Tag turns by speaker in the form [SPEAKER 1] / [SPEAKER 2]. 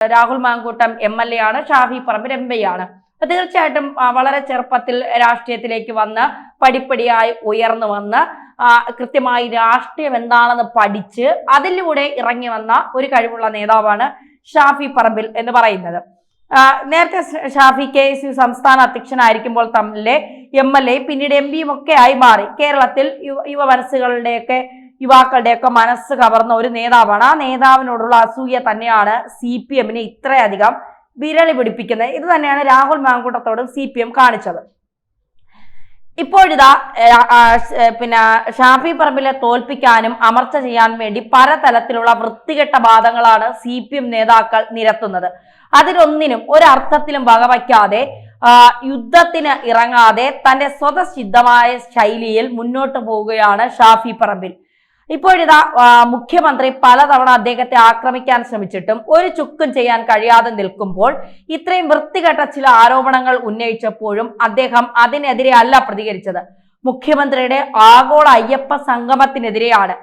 [SPEAKER 1] Rahul Mamkootathil M L A ആണ് ഷാഫി പറമ്പിൽ M P ആണ് തീർച്ചയായിട്ടും വളരെ ചെറുപ്പത്തിൽ രാഷ്ട്രീയത്തിലേക്ക് വന്ന് പടിപ്പടിയായി ഉയർന്നു വന്ന് കൃത്യമായി രാഷ്ട്രീയം എന്താണെന്ന് പഠിച്ച് അതിലൂടെ ഇറങ്ങി വന്ന ഒരു കഴിവുള്ള നേതാവാണ് ഷാഫി പറമ്പിൽ എന്ന് പറയുന്നത്. നേരത്തെ ഷാഫി കെ എസ് യു സംസ്ഥാന അധ്യക്ഷനായിരിക്കുമ്പോൾ തമ്മിലെ എം എൽ എ പിന്നീട് എം പിയും ഒക്കെ ആയി മാറി. കേരളത്തിൽ യുവ യുവ മനസ്സുകളുടെയൊക്കെ യുവാക്കളുടെയൊക്കെ മനസ്സ് കവർന്ന ഒരു നേതാവാണ്. ആ നേതാവിനോടുള്ള അസൂയ തന്നെയാണ് സി പി എമ്മിനെ ഇത്രയധികം വിരളി പിടിപ്പിക്കുന്നത്. ഇത് തന്നെയാണ് രാഹുൽ മാങ്കൂട്ടത്തോടും സി പി എം കാണിച്ചത്. ഇപ്പോഴിതാ പിന്നെ ഷാഫി പറമ്പിലെ തോൽപ്പിക്കാനും അമർച്ച ചെയ്യാൻ വേണ്ടി പലതരത്തിലുള്ള വൃത്തികെട്ട വാദങ്ങളാണ് സി പി എം നേതാക്കൾ നിരത്തുന്നത്. അതിലൊന്നിനും ഒരർത്ഥത്തിലും വകവയ്ക്കാതെ യുദ്ധത്തിന് ഇറങ്ങാതെ തന്റെ സ്വതസിദ്ധമായ ശൈലിയിൽ മുന്നോട്ട് പോവുകയാണ് ഷാഫി പറമ്പിൽ. ഇപ്പോഴിതാ മുഖ്യമന്ത്രി പലതവണ അദ്ദേഹത്തെ ആക്രമിക്കാൻ ശ്രമിച്ചിട്ടും ഒരു ചുക്കും ചെയ്യാൻ കഴിയാതെ നിൽക്കുമ്പോൾ ഇത്രയും വൃത്തികെട്ട ചില ആരോപണങ്ങൾ ഉന്നയിച്ചപ്പോഴും അദ്ദേഹം അതിനെതിരെ അല്ല പ്രതികരിച്ചത്. മുഖ്യമന്ത്രിയുടെ ആഗോള അയ്യപ്പ സംഗമത്തിനെതിരെയാണ്.